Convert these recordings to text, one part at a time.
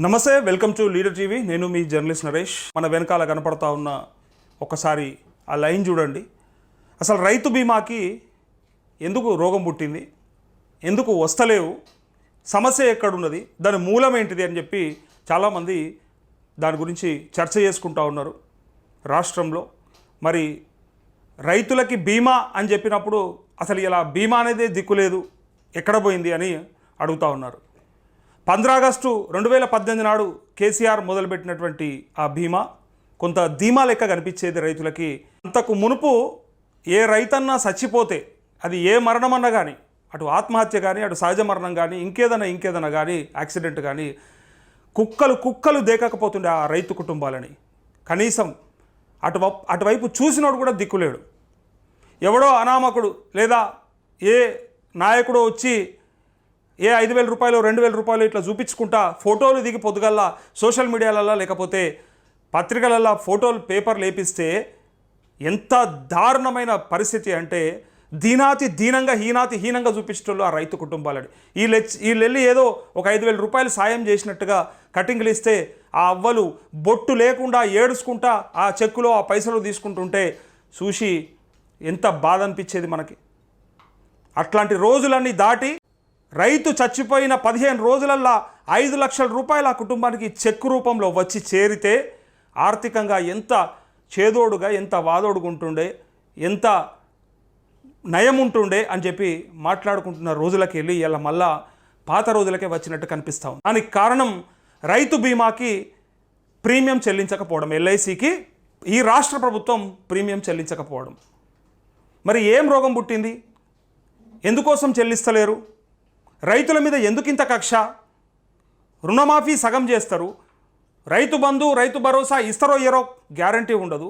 నమస్తే welcome to leader TV. నేను మీ journalist Naresh. మన వెనకాల కనపడతా ఉన్న ఒకసారి ఆ లైన్ చూడండి. అసలు రైతు బీమాకి ఎందుకు రోగం పుట్టింది? ఎందుకు వస్తలేవు? సమస్య ఎక్కడున్నది? దాని మూలం ఏంటిది అని చెప్పి చాలామంది దాని గురించి చర్చ చేసుకుంటా ఉన్నారు రాష్ట్రంలో. మరి రైతులకి బీమా అని చెప్పినప్పుడు అసలు ఇలా బీమా అనేది దిక్కులేదు ఎక్కడ పోయింది అని అడుగుతా ఉన్నారు. పంద్రాగస్టు రెండు వేల పద్దెనిమిది నాడు కేసీఆర్ మొదలుపెట్టినటువంటి ఆ బీమా కొంత ధీమా లెక్క కనిపించేది రైతులకి. అంతకు మునుపు ఏ రైతన్నా చచ్చిపోతే అది ఏ మరణమన్నా కానీ అటు ఆత్మహత్య కానీ అటు సహజ మరణం కానీ ఇంకేదైనా ఇంకేదైనా కానీ యాక్సిడెంట్ కానీ కుక్కలు కుక్కలు దేకకపోతుండే ఆ రైతు కుటుంబాలని. కనీసం అటు అటువైపు చూసినోడు కూడా దిక్కులేడు. ఎవడో అనామకుడు లేదా ఏ నాయకుడో వచ్చి ఏ ఐదు వేల రూపాయలు రెండు వేల రూపాయలు ఇట్లా చూపించుకుంటా ఫోటోలు దిగి పొద్దుగల్లా సోషల్ మీడియాలల్లో లేకపోతే పత్రికలల్లో ఫోటోలు పేపర్లు లేపిస్తే ఎంత దారుణమైన పరిస్థితి అంటే దీనాతి దీనంగా హీనాతి హీనంగా చూపించేటోళ్ళు ఆ రైతు కుటుంబాలని వీళ్ళు ఎచ్- వీళ్ళు వెళ్ళి ఏదో ఒక ఐదు వేల రూపాయలు సాయం చేసినట్టుగా కటింగ్లు ఇస్తే ఆ అవ్వలు బొట్టు లేకుండా ఏడుచుకుంటా ఆ చెక్కులో ఆ పైసలు తీసుకుంటుంటే చూసి ఎంత బాధ అనిపించేది మనకి. అట్లాంటి రోజులన్నీ దాటి రైతు చచ్చిపోయిన పదిహేను రోజులల్లా ఐదు లక్షల రూపాయలు ఆ కుటుంబానికి చెక్కు రూపంలో వచ్చి చేరితే ఆర్థికంగా ఎంత చేదోడుగా ఎంత వాదోడుగుంటుండే ఎంత నయం ఉంటుండే అని చెప్పి మాట్లాడుకుంటున్న రోజులకి వెళ్ళి ఇలా మళ్ళా పాత రోజులకే వచ్చినట్టు కనిపిస్తా ఉంది. దానికి కారణం రైతు బీమాకి ప్రీమియం చెల్లించకపోవడం ఎల్ఐసికి ఈ రాష్ట్ర ప్రభుత్వం ప్రీమియం చెల్లించకపోవడం. మరి ఏం రోగం పుట్టింది? ఎందుకోసం చెల్లిస్తలేరు? రైతుల మీద ఎందుకింత కక్ష? రుణమాఫీ సగం చేస్తారు. రైతు బంధు రైతు భరోసా ఇస్తారో ఇయ్యరో గ్యారంటీ ఉండదు.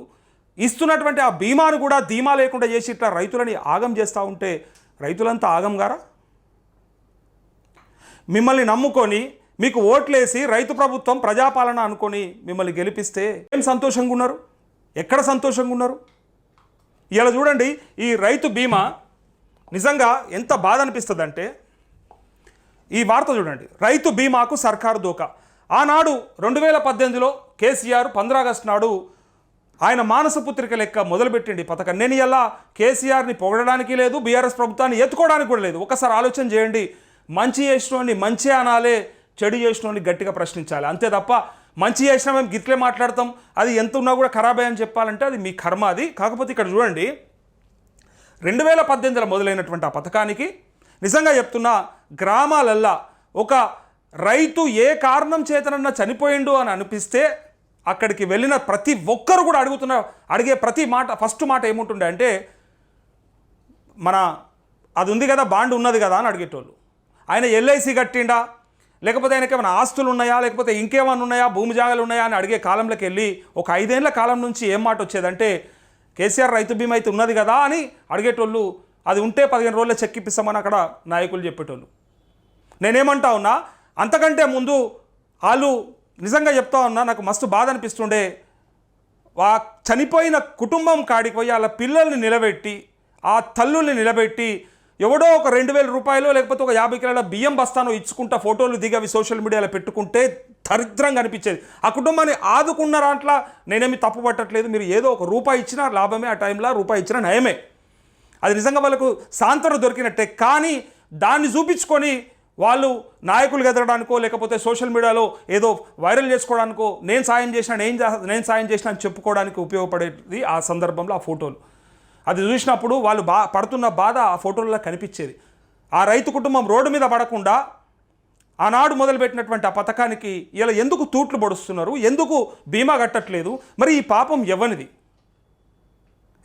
ఇస్తున్నటువంటి ఆ బీమాను కూడా ధీమా లేకుండా చేసి ఇట్లా రైతులని ఆగం చేస్తూ ఉంటే రైతులంతా ఆగం గారా? మిమ్మల్ని నమ్ముకొని మీకు ఓట్లేసి రైతు ప్రభుత్వం ప్రజాపాలన అనుకొని మిమ్మల్ని గెలిపిస్తే ఏం సంతోషంగా ఉన్నారు? ఎక్కడ సంతోషంగా ఉన్నారు? ఇలా చూడండి ఈ రైతు బీమా నిజంగా ఎంత బాధ అనిపిస్తుందంటే ఈ వార్త చూడండి. రైతు బీమాకు సర్కారు దోకా. ఆనాడు రెండు వేల పద్దెనిమిదిలో కేసీఆర్ పంద్రా ఆగస్టు నాడు ఆయన మానసపుత్రిక లెక్క మొదలుపెట్టిండి పథకం. నేను ఇలా కేసీఆర్ని పొగడడానికి లేదు బీఆర్ఎస్ ప్రభుత్వాన్ని ఎత్తుకోవడానికి కూడా లేదు. ఒకసారి ఆలోచన చేయండి. మంచి చేసినోని మంచి అనాలే చెడు చేసినోని గట్టిగా ప్రశ్నించాలి. అంతే తప్ప మంచి చేసినా మేము గిట్లే మాట్లాడతాం. అది ఎంత ఉన్నా కూడా ఖరాబే అని చెప్పాలంటే అది మీ కర్మ అది. కాకపోతే ఇక్కడ చూడండి. రెండు వేల పద్దెనిమిదిలో మొదలైనటువంటి ఆ పథకానికి నిజంగా చెప్తున్నా గ్రామాలల్లా ఒక రైతు ఏ కారణం చేతనన్నా చనిపోయిండు అని అనిపిస్తే అక్కడికి వెళ్ళిన ప్రతి ఒక్కరు కూడా అడుగుతున్న అడిగే ప్రతి మాట ఫస్ట్ మాట ఏముంటుండే అంటే మన అది ఉంది కదా బాండ్ ఉన్నది కదా అని అడిగేటోళ్ళు. ఆయన ఎల్ఐసి కట్టిండా? లేకపోతే ఆయనకి ఏమైనా ఆస్తులు ఉన్నాయా? లేకపోతే ఇంకేమైనా ఉన్నాయా? భూమి జాగాలు ఉన్నాయా అని అడిగే కాలంలోకి వెళ్ళి ఒక ఐదేళ్ళ కాలం నుంచి ఏం మాట వచ్చేదంటే కేసీఆర్ రైతు బీమా అయితే ఉన్నది కదా అని అడిగేటోళ్ళు అది ఉంటే పదిహేను రోజుల్లో చెక్ ఇప్పిస్తామని అక్కడ నాయకులు చెప్పేటోళ్ళు. నేనేమంటా ఉన్నా అంతకంటే ముందు వాళ్ళు నిజంగా చెప్తా ఉన్నా నాకు మస్తు బాధ అనిపిస్తుండే. ఆ చనిపోయిన కుటుంబం కాడికి పోయి వాళ్ళ పిల్లల్ని నిలబెట్టి ఆ తల్లుల్ని నిలబెట్టి ఎవడో ఒక రెండు వేల రూపాయలు లేకపోతే ఒక యాభై కిలోల బియ్యం బస్తాను ఇచ్చుకుంటా ఫోటోలు దిగి అవి సోషల్ మీడియాలో పెట్టుకుంటే దరిద్రంగా అనిపించేది. ఆ కుటుంబాన్ని ఆదుకున్న దాంట్లో నేనేమి తప్పు పట్టట్లేదు. మీరు ఏదో ఒక రూపాయి ఇచ్చినా లాభమే ఆ టైంలో రూపాయి ఇచ్చినా నయమే. అది నిజంగా వాళ్ళకు సాంతన దొరికినట్టే. కానీ దాన్ని చూపించుకొని వాళ్ళు నాయకులు ఎదగడానికో లేకపోతే సోషల్ మీడియాలో ఏదో వైరల్ చేసుకోవడానికో నేను సాయం చేసిన నేను నేను సాయం చేసిన అని చెప్పుకోవడానికి ఉపయోగపడేది ఆ సందర్భంలో ఆ ఫోటోలు. అది చూసినప్పుడు వాళ్ళు బా పడుతున్న బాధ ఆ ఫోటోల్లో కనిపించేది. ఆ రైతు కుటుంబం రోడ్డు మీద పడకుండా ఆనాడు మొదలుపెట్టినటువంటి ఆ పథకానికి ఇలా ఎందుకు తూట్లు పొడుస్తున్నారు? ఎందుకు బీమా కట్టట్లేదు? మరి ఈ పాపం ఎవనిది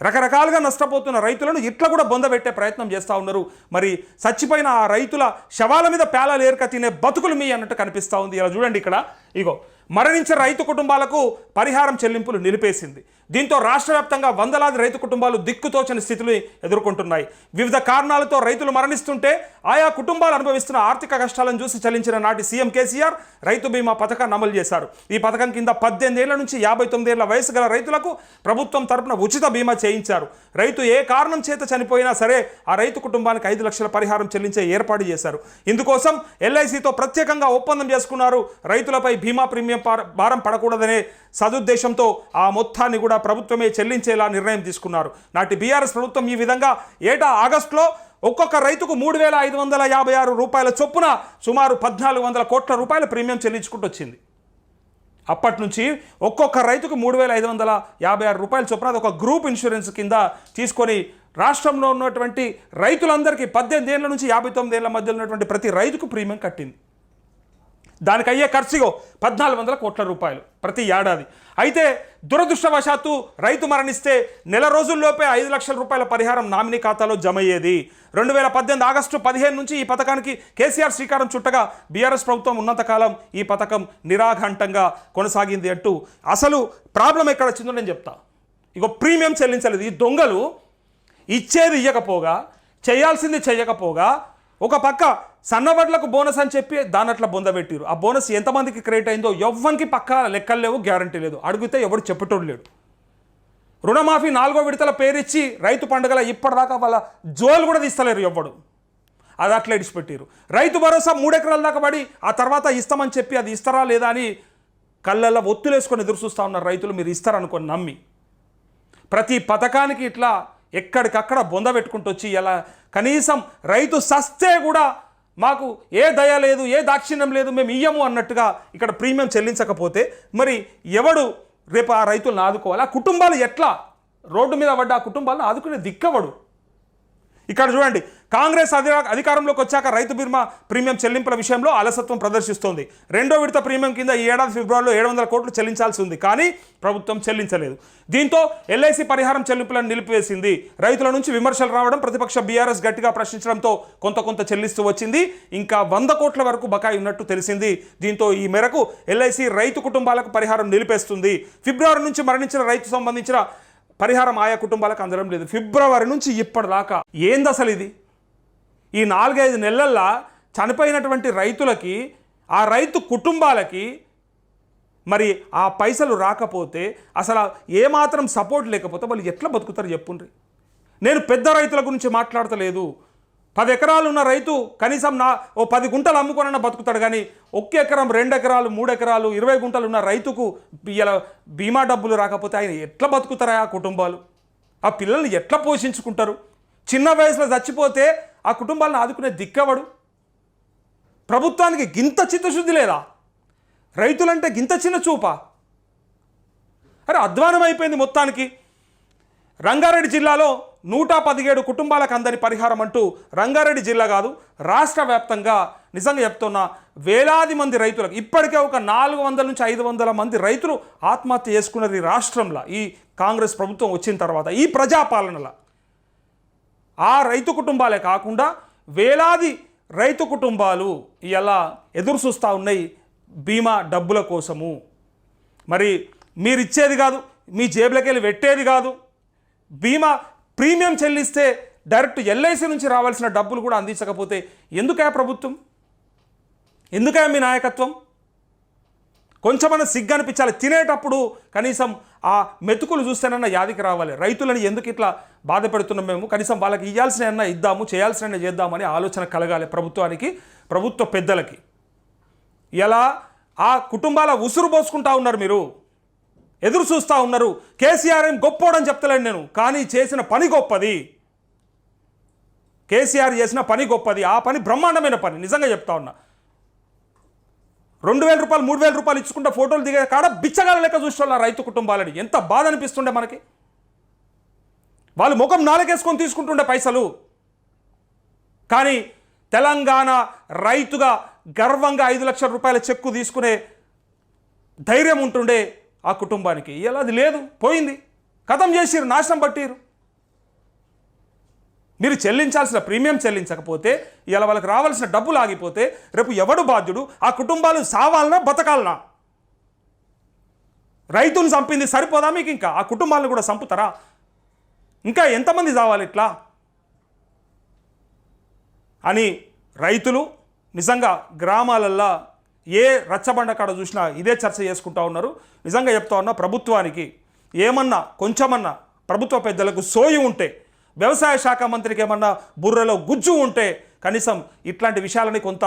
రకరకాలుగా నష్టపోతున్న రైతులను ఇట్లా కూడా బొందబెట్టే ప్రయత్నం చేస్తూ ఉన్నారు. మరి చచ్చిపోయిన ఆ రైతుల శవాల మీద పేలాలు ఏర్క తినే బతుకులు మీ అన్నట్టు కనిపిస్తూ ఉంది. ఇలా చూడండి ఇక్కడ. ఇగో మరణించిన రైతు కుటుంబాలకు పరిహారం చెల్లింపులు నిలిపేసింది. దీంతో రాష్ట్ర వ్యాప్తంగా వందలాది రైతు కుటుంబాలు దిక్కుతోచని స్థితిని ఎదుర్కొంటున్నాయి. వివిధ కారణాలతో రైతులు మరణిస్తుంటే ఆయా కుటుంబాలు అనుభవిస్తున్న ఆర్థిక కష్టాలను చూసి చలించిన నాటి సీఎం కేసీఆర్ రైతు బీమా పథకాన్ని అమలు చేశారు. ఈ పథకం కింద పద్దెనిమిదేళ్ళ నుంచి యాభై తొమ్మిది ఏళ్ళ వయసు గల రైతులకు ప్రభుత్వం తరపున ఉచిత బీమా చేయించారు. రైతు ఏ కారణం చేత చనిపోయినా సరే ఆ రైతు కుటుంబానికి ఐదు లక్షల పరిహారం చెల్లించే ఏర్పాటు చేశారు. ఇందుకోసం ఎల్ఐసితో ప్రత్యేకంగా ఒప్పందం చేసుకున్నారు. రైతులపై బీమా ప్రీమియం భారం పడకూడదనే సదుద్దేశంతో ఆ మొత్తాన్ని కూడా ప్రభుత్వమే చెల్లించేలా నిర్ణయం తీసుకున్నారు. నాటి బీఆర్ఎస్ ప్రభుత్వం ఈ విధంగా ఏటా ఆగస్టులో ఒక్కొక్క రైతుకు మూడు వేల ఐదు వందల యాభై ఆరు రూపాయల చొప్పున సుమారు పద్నాలుగు వందల కోట్ల రూపాయల ప్రీమియం చెల్లించుకుంటూ వచ్చింది. అప్పటి నుంచి ఒక్కొక్క రైతుకు మూడు వేల ఐదు వందల యాభై ఆరు రూపాయల చొప్పున అది ఒక గ్రూప్ ఇన్సూరెన్స్ కింద తీసుకొని రాష్ట్రంలో ఉన్నటువంటి రైతులందరికీ పద్దెనిమిది ఏళ్ళ నుంచి యాభై తొమ్మిది ఏళ్ళ మధ్యలో ఉన్నటువంటి ప్రతి రైతుకు ప్రీమియం కట్టింది. దానికి అయ్యే ఖర్చుగో పద్నాలుగు వందల కోట్ల రూపాయలు ప్రతి ఏడాది. అయితే దురదృష్టవశాత్తు రైతు మరణిస్తే నెల రోజుల్లోపే ఐదు లక్షల రూపాయల పరిహారం నామినీ ఖాతాలో జమ అయ్యేది రెండు వేల పద్దెనిమిది ఆగస్టు పదిహేను నుంచి ఈ పథకానికి కేసీఆర్ శ్రీకారం చుట్టగా బీఆర్ఎస్ ప్రభుత్వం ఉన్నంతకాలం ఈ పథకం నిరాఘంటంగా కొనసాగింది అంటూ అసలు ప్రాబ్లం ఎక్కడ వచ్చిందో నేను చెప్తా. ఇగో ప్రీమియం చెల్లించలేదు. ఈ దొంగలు ఇచ్చేది ఇయ్యకపోగా చేయాల్సింది చేయకపోగా ఒక పక్క సన్నబడ్లకు బోనస్ అని చెప్పి దాని అట్లా బొందబెట్టిరు ఆ బోనస్ ఎంతమందికి క్రియేట్ అయిందో ఎవ్వరికి పక్కా లెక్కలు లేవు గ్యారంటీ లేదు. అడిగితే ఎవడు చెప్పటోడు లేడు. రుణమాఫీ నాలుగో విడతల పేరిచ్చి రైతు పండుగల ఇప్పటిదాకా వాళ్ళ జోలు కూడా తీస్తలేరు ఎవ్వడు అది అట్లా ఇడిచిపెట్టారు రైతు భరోసా మూడెకరాల దాకా పడి ఆ తర్వాత ఇస్తామని చెప్పి అది ఇస్తారా లేదా అని కళ్ళల్లో ఒత్తులేసుకొని ఎదురు చూస్తూ ఉన్నారు రైతులు. మీరు ఇస్తారనుకొని నమ్మి. ప్రతి పథకానికి ఇట్లా ఎక్కడికక్కడ బొంద పెట్టుకుంటూ వచ్చి ఇలా కనీసం రైతు సస్తే కూడా మాకు ఏ దయ లేదు ఏ దాక్షిణ్యం లేదు మేము ఇయ్యము అన్నట్టుగా ఇక్కడ ప్రీమియం చెల్లించకపోతే మరి ఎవడు రేపు ఆ రైతులను ఆదుకోవాలి? ఆ కుటుంబాలు ఎట్లా? రోడ్డు మీద పడ్డ ఆ కుటుంబాలను ఆదుకునే దిక్కవడు. ఇక్కడ చూడండి కాంగ్రెస్ అధి అధికారంలోకి వచ్చాక రైతు బీమా ప్రీమియం చెల్లింపుల విషయంలో అలసత్వం ప్రదర్శిస్తోంది. రెండో విడత ప్రీమియం కింద ఈ ఏడాది ఫిబ్రవరిలో ఏడు వందల కోట్లు చెల్లించాల్సి ఉంది కానీ ప్రభుత్వం చెల్లించలేదు. దీంతో ఎల్ఐసి పరిహారం చెల్లింపులను నిలిపివేసింది. రైతుల నుంచి విమర్శలు రావడం ప్రతిపక్ష బీఆర్ఎస్ గట్టిగా ప్రశ్నించడంతో కొంత కొంత చెల్లిస్తూ వచ్చింది. ఇంకా వంద కోట్ల వరకు బకాయి ఉన్నట్టు తెలిసింది. దీంతో ఈ మేరకు ఎల్ఐసి రైతు కుటుంబాలకు పరిహారం నిలిపేస్తుంది. ఫిబ్రవరి నుంచి మరణించిన రైతు సంబంధించిన పరిహారం ఆయా కుటుంబాలకు అందడం లేదు. ఫిబ్రవరి నుంచి ఇప్పటిదాకా. ఏంది అసలు ఇది ఈ నాలుగైదు నెలల్లో చనిపోయినటువంటి రైతులకి ఆ రైతు కుటుంబాలకి మరి ఆ పైసలు రాకపోతే అసలు ఏమాత్రం సపోర్ట్ లేకపోతే వాళ్ళు ఎట్లా బతుకుతారు చెప్పుండ్రి? నేను పెద్ద రైతుల గురించి మాట్లాడతలేదు. పది ఎకరాలు ఉన్న రైతు కనీసం నా ఓ పది గుంటలు అమ్ముకొనన్నా బతుకుతాడు కానీ ఒక్క ఎకరం రెండు ఎకరాలు మూడు ఎకరాలు ఇరవై గుంటలు ఉన్న రైతుకు ఇలా బీమా డబ్బులు రాకపోతే ఆయన ఎట్లా బతుకుతారా ఆ కుటుంబాలు? ఆ పిల్లల్ని ఎట్లా పోషించుకుంటారు? చిన్న వయసులో చచ్చిపోతే ఆ కుటుంబాలను ఆదుకునే దిక్కవడు? ప్రభుత్వానికి గింత చిత్తశుద్ధి లేదా? రైతులంటే గింత చిన్న చూపా? అరే అధ్వానం అయిపోయింది మొత్తానికి. రంగారెడ్డి జిల్లాలో నూట పదిహేడు కుటుంబాలకు అందని పరిహారం అంటూ రంగారెడ్డి జిల్లా కాదు రాష్ట్ర వ్యాప్తంగా నిజంగా చెప్తున్న వేలాది మంది రైతులకు ఇప్పటికే ఒక నాలుగు వందల నుంచి ఐదు వందల మంది రైతులు ఆత్మహత్య చేసుకున్నారు ఈ రాష్ట్రంలో ఈ కాంగ్రెస్ ప్రభుత్వం వచ్చిన తర్వాత ఈ ప్రజాపాలనలో. ఆ రైతు కుటుంబాలే కాకుండా వేలాది రైతు కుటుంబాలు ఇలా ఎదురు చూస్తూ ఉన్నాయి బీమా డబ్బుల కోసము. మరి మీరు ఇచ్చేది కాదు మీ జేబులకి వెళ్ళి పెట్టేది కాదు. బీమా ప్రీమియం చెల్లిస్తే డైరెక్ట్ ఎల్ఐసి నుంచి రావాల్సిన డబ్బులు కూడా అందించకపోతే ఎందుకే ప్రభుత్వం? ఎందుకే మీ నాయకత్వం? కొంచెమన్నా సిగ్గు అనిపించాలి తినేటప్పుడు కనీసం ఆ మెతుకులు చూస్తేనన్నా యాదికి రావాలి. రైతులను ఎందుకు ఇట్లా బాధ పెడుతున్నాం మేము? కనీసం వాళ్ళకి ఇవ్వాల్సిన ఇద్దాము చేయాల్సిన చేద్దామని ఆలోచన కలగాలి ప్రభుత్వానికి ప్రభుత్వ పెద్దలకి. ఎలా? ఆ కుటుంబాల ఉసురు పోసుకుంటా ఉన్నారు మీరు. ఎదురు చూస్తూ ఉన్నారు. కేసీఆర్ ఏం గొప్పోడని చెప్తలేను నేను. కానీ చేసిన పని గొప్పది. కేసీఆర్ చేసిన పని గొప్పది. ఆ పని బ్రహ్మాండమైన పని. నిజంగా చెప్తా ఉన్నా. రెండు వేల రూపాయలు మూడు వేల రూపాయలు ఇచ్చుకుంటే ఫోటోలు దిగే కాడ బిచ్చగాల లెక్క చూసుకోవాలి ఆ రైతు కుటుంబాలని. ఎంత బాధ అనిపిస్తుండే మనకి. వాళ్ళు ముఖం నాలుగేసుకొని తీసుకుంటుండే పైసలు. కానీ తెలంగాణ రైతుగా గర్వంగా ఐదు లక్షల రూపాయల చెక్కు తీసుకునే ధైర్యం ఉంటుండే ఆ కుటుంబానికి. ఇలా అది లేదు పోయింది. కథం చేసిరు నాశనం పట్టిరు మీరు చెల్లించాల్సిన ప్రీమియం చెల్లించకపోతే ఇలా వాళ్ళకి రావాల్సిన డబ్బులు ఆగిపోతే రేపు ఎవడు బాధ్యుడు? ఆ కుటుంబాలు సావాలనా బతకాలనా? రైతును చంపింది సరిపోదా మీకు ఇంకా? ఆ కుటుంబాలను కూడా చంపుతారా? ఇంకా ఎంతమంది చావాలి ఇట్లా? అని రైతులు నిజంగా గ్రామాలల్లో ఏ రచ్చబండ కాడ చూసినా ఇదే చర్చ చేసుకుంటా ఉన్నారు. నిజంగా చెప్తా ఉన్నా ప్రభుత్వానికి ఏమన్నా కొంచెమన్నా ప్రభుత్వ పెద్దలకు సోయి ఉంటే వ్యవసాయ శాఖ మంత్రికి ఏమన్నా బుర్రలో గుజ్జు ఉంటే కనీసం ఇట్లాంటి విషయాలని కొంత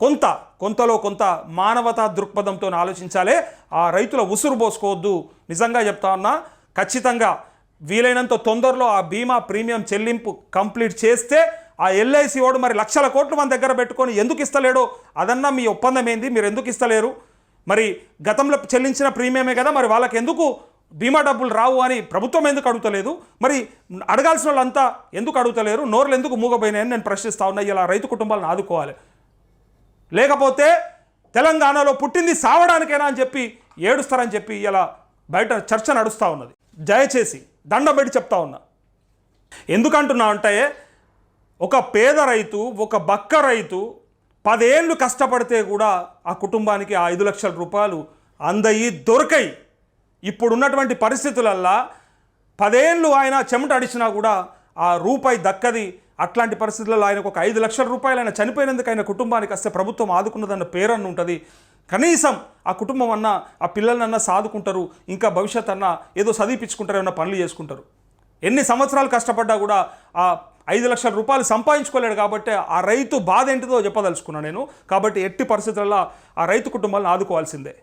కొంత కొంతలో కొంత మానవతా దృక్పథంతో ఆలోచించాలే. ఆ రైతుల ఉసురు పోసుకోవద్దు. నిజంగా చెప్తా ఉన్నా ఖచ్చితంగా వీలైనంత తొందరలో ఆ బీమా ప్రీమియం చెల్లింపు కంప్లీట్ చేస్తే ఆ ఎల్ఐసి వాడు మరి లక్షల కోట్లు మన దగ్గర పెట్టుకొని ఎందుకు ఇస్తలేడో? అదన్నా మీ ఒప్పందం ఏంది? మీరు ఎందుకు ఇస్తలేరు? మరి గతంలో చెల్లించిన ప్రీమియమే కదా మరి వాళ్ళకి ఎందుకు బీమా డబ్బులు రావు అని ప్రభుత్వం ఎందుకు అడుగుతలేదు? మరి అడగాల్సిన వాళ్ళంతా ఎందుకు అడుగుతలేరు? నోర్లు ఎందుకు మూగపోయినాయని నేను ప్రశ్నిస్తా ఉన్నా ఇలా రైతు కుటుంబాలను ఆదుకోవాలి. లేకపోతే తెలంగాణలో పుట్టింది సావడానికేనా అని చెప్పి ఏడుస్తారని చెప్పి ఇలా బయట చర్చ నడుస్తూ ఉన్నది. దయచేసి దండం పెట్టి చెప్తా ఉన్నా. ఎందుకంటున్నా అంటే ఒక పేద రైతు ఒక బక్క రైతు పదేళ్ళు కష్టపడితే కూడా ఆ కుటుంబానికి ఆ ఐదు లక్షల రూపాయలు అందయి దొరకయి. ఇప్పుడున్నటువంటి పరిస్థితులల్లా పదేళ్ళు ఆయన చెమట అడిచినా కూడా ఆ రూపాయి దక్కది. అట్లాంటి పరిస్థితులలో ఆయనకు ఒక ఐదు లక్షల రూపాయలు ఆయన చనిపోయినందుకు ఆయన కుటుంబానికి వస్తే ప్రభుత్వం ఆదుకున్నదన్న పేరన్న ఉంటుంది. కనీసం ఆ కుటుంబం అన్న ఆ పిల్లలన్నా సాదుకుంటారు. ఇంకా భవిష్యత్ అన్న ఏదో చదివిపించుకుంటారు ఏమన్నా పనులు చేసుకుంటారు. ఎన్ని సంవత్సరాలు కష్టపడ్డా కూడా ఆ ఐదు లక్షల రూపాయలు సంపాదించుకోలేడు కాబట్టి ఆ రైతు బాధ ఏంటిదో చెప్పదలుచుకున్నాను నేను. కాబట్టి ఎట్టి పరిస్థితుల్లో ఆ రైతు కుటుంబాలను ఆదుకోవాల్సిందే.